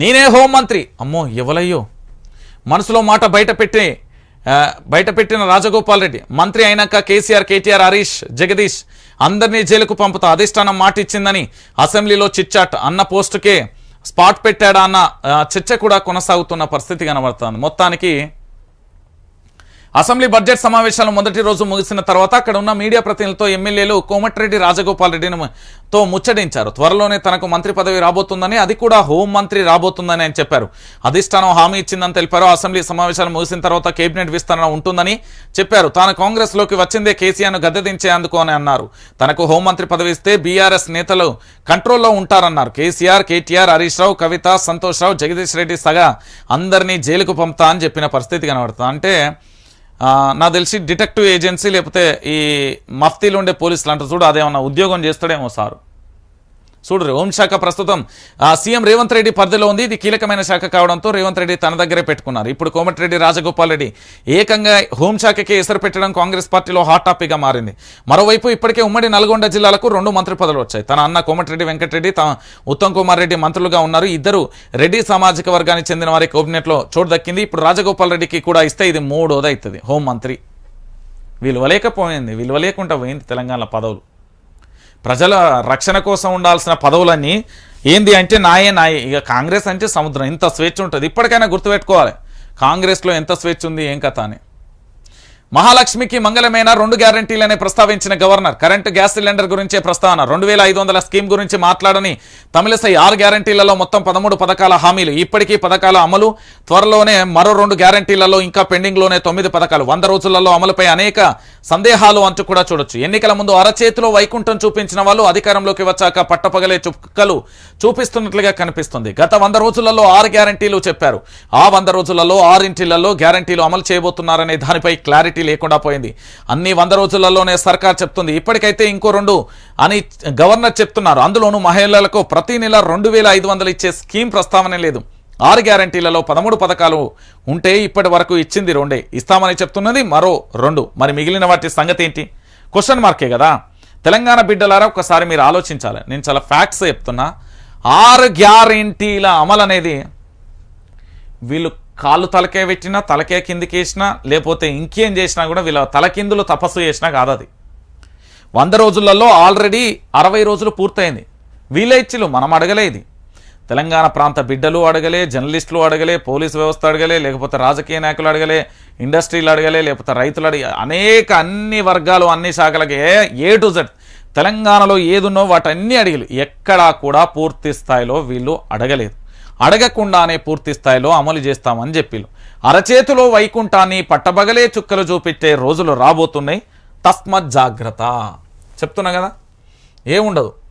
నేనే హోంమంత్రి. అమ్మో ఎవలయ్యో. మనసులో మాట బయట పెట్టి బయట పెట్టిన రాజగోపాల్ రెడ్డి. మంత్రి అయినాక కేసీఆర్ కేటీఆర్ హరీష్ జగదీష్ అందరినీ జైలుకు పంపుతా. అధిష్టానం మాట ఇచ్చిందని అసెంబ్లీలో చిచ్చాట్ అన్న పోస్టుకే స్పాట్ పెట్టాడా అన్న చర్చ కూడా కొనసాగుతున్న పరిస్థితి కనబడుతుంది. మొత్తానికి అసెంబ్లీ బడ్జెట్ సమావేశాలు మొదటి రోజు ముగిసిన తర్వాత అక్కడ ఉన్న మీడియా ప్రతినిధులతో ఎమ్మెల్యేలు కోమటిరెడ్డి రాజగోపాల్ రెడ్డిని తో ముచ్చటించారు. త్వరలోనే తనకు మంత్రి పదవి రాబోతుందని అది కూడా హోం మంత్రి రాబోతుందని ఆయన చెప్పారు. అధిష్టానం హామీ ఇచ్చిందని తెలిపారు. అసెంబ్లీ సమావేశాలు ముగిసిన తర్వాత కేబినెట్ విస్తరణ ఉంటుందని చెప్పారు. తాను కాంగ్రెస్లోకి వచ్చిందే కేసీఆర్ను గద్దె దించేందుకు అని అన్నారు. తనకు హోంమంత్రి పదవి ఇస్తే బీఆర్ఎస్ నేతలు కంట్రోల్లో ఉంటారన్నారు. కేసీఆర్ కేటీఆర్ హరీష్ రావు కవిత సంతోష్ రావు జగదీష్ రెడ్డి సగా అందరినీ జైలుకు పంపుతా అని చెప్పిన పరిస్థితి కనబడుతుంది. అంటే నాకు తెలిసి డిటెక్టివ్ ఏజెన్సీ లేకపోతే ఈ మఫ్తీలు ఉండే పోలీసులు అంటారు. చూడు అదేమన్నా ఉద్యోగం చేస్తాడేమో సారు. చూడరు. హోంశాఖ ప్రస్తుతం సీఎం రేవంత్ రెడ్డి పరిధిలో ఉంది. ఇది కీలకమైన శాఖ కావడంతో రేవంత్ రెడ్డి తన దగ్గరే పెట్టుకున్నారు. ఇప్పుడు కోమటిరెడ్డి రాజగోపాల్ రెడ్డి ఏకంగా హోంశాఖకే ఎసరు పెట్టడం కాంగ్రెస్ పార్టీలో హాట్ టాపిక్గా మారింది. మరోవైపు ఇప్పటికే ఉమ్మడి నల్గొండ జిల్లాలకు రెండు మంత్రి పదవులు వచ్చాయి. తన అన్న కోమటిరెడ్డి వెంకటరెడ్డి తమ ఉత్తమ్ కుమార్ రెడ్డి మంత్రులుగా ఉన్నారు. ఇద్దరు రెడ్డి సామాజిక వర్గానికి చెందిన వారి కేబినెట్లో చోటు దక్కింది. ఇప్పుడు రాజగోపాల్ రెడ్డికి కూడా ఇస్తే ఇది మూడోదవుతుంది హోంమంత్రి విలువలేకపోయింది విలువలేకుండా పోయింది తెలంగాణ పదవులు. ప్రజల రక్షణ కోసం ఉండాల్సిన పదవులన్నీ ఏంది అంటే నాయే నాయే. ఇక కాంగ్రెస్ అంటే సముద్రం. ఇంత స్వేచ్ఛ ఉంటుంది. ఇప్పటికైనా గుర్తుపెట్టుకోవాలి. కాంగ్రెస్లో ఎంత స్వేచ్ఛ ఉంది ఏం కథ అని. మహాలక్ష్మికి మంగళమైన రెండు గ్యారంటీలనే ప్రస్తావించిన గవర్నర్. కరెంటు గ్యాస్ సిలిండర్ గురించే ప్రస్తావన. రెండు వేల ఐదు వందల స్కీమ్ గురించి మాట్లాడని తమిళసై ఆరు గ్యారంటీలలో మొత్తం పదమూడు పథకాల హామీలు. ఇప్పటికీ పథకాల అమలు త్వరలోనే మరో రెండు గ్యారంటీలలో ఇంకా పెండింగ్లోనే తొమ్మిది పథకాలు. వంద రోజులలో అమలుపై అనేక సందేహాలు అంటూ కూడా చూడొచ్చు. ఎన్నికల ముందు అరచేతిలో వైకుంఠం చూపించిన వాళ్ళు అధికారంలోకి వచ్చాక పట్టపగలే చుక్కలు చూపిస్తున్నట్లుగా కనిపిస్తుంది. గత వంద రోజులలో ఆరు గ్యారంటీలు చెప్పారు. ఆ వంద రోజులలో ఆరింటిలలో గ్యారంటీలు అమలు చేయబోతున్నారనే దానిపై క్లారిటీ లేకుండా పోయింది. అన్ని వంద రోజులలోనే సర్కార్ చెప్తుంది. ఇప్పటికైతే ఇంకో రెండు అని గవర్నర్ చెప్తున్నారు. అందులోనూ మహిళలకు ప్రతి నెల రెండు వేల ఐదు వందలు ఇచ్చే స్కీమ్ ప్రస్తావన లేదు. ఆరు గ్యారంటీలలో పదమూడు పథకాలు ఉంటే ఇప్పటి వరకు ఇచ్చింది రెండే. ఇస్తామని చెప్తున్నది మరో రెండు. మరి మిగిలిన వాటి సంగతి ఏంటి? క్వశ్చన్ మార్కే కదా. తెలంగాణ బిడ్డలారా ఒకసారి మీరు ఆలోచించాలి. నేను చాలా ఫ్యాక్ట్స్ చెప్తున్నా. ఆరు గ్యారంటీల అమలు అనేది వీళ్ళు కాళ్ళు తలకే పెట్టినా తలకే కిందికి వేసినా లేకపోతే ఇంకేం చేసినా కూడా వీళ్ళ తలకిందులు తపస్సు చేసినా కాదు అది. వంద రోజులలో ఆల్రెడీ అరవై రోజులు పూర్తయింది. వీళ్ళే ఇచ్చిలు మనం అడగలే ఇది. తెలంగాణ ప్రాంత బిడ్డలు అడగలే జర్నలిస్టులు అడగలే పోలీసు వ్యవస్థ అడగలే లేకపోతే రాజకీయ నాయకులు అడగలే ఇండస్ట్రీలు అడగలే లేకపోతే రైతులు అడిగే అనేక అన్ని వర్గాలు అన్ని శాఖలకి ఏ- ఏ టు జెడ్ తెలంగాణలో ఏదున్నో వాటన్నీ అడిగలు. ఎక్కడా కూడా పూర్తి స్థాయిలో వీళ్ళు అడగలేదు. అడగకుండానే పూర్తి స్థాయిలో అమలు చేస్తామని చెప్పిలు అరచేతిలో వైకుంఠాన్ని పట్టబగలే చుక్కలు చూపెట్టే రోజులు రాబోతున్నాయి. తస్మత్ జాగ్రత్త. చెప్తున్నా కదా? ఏముండదు.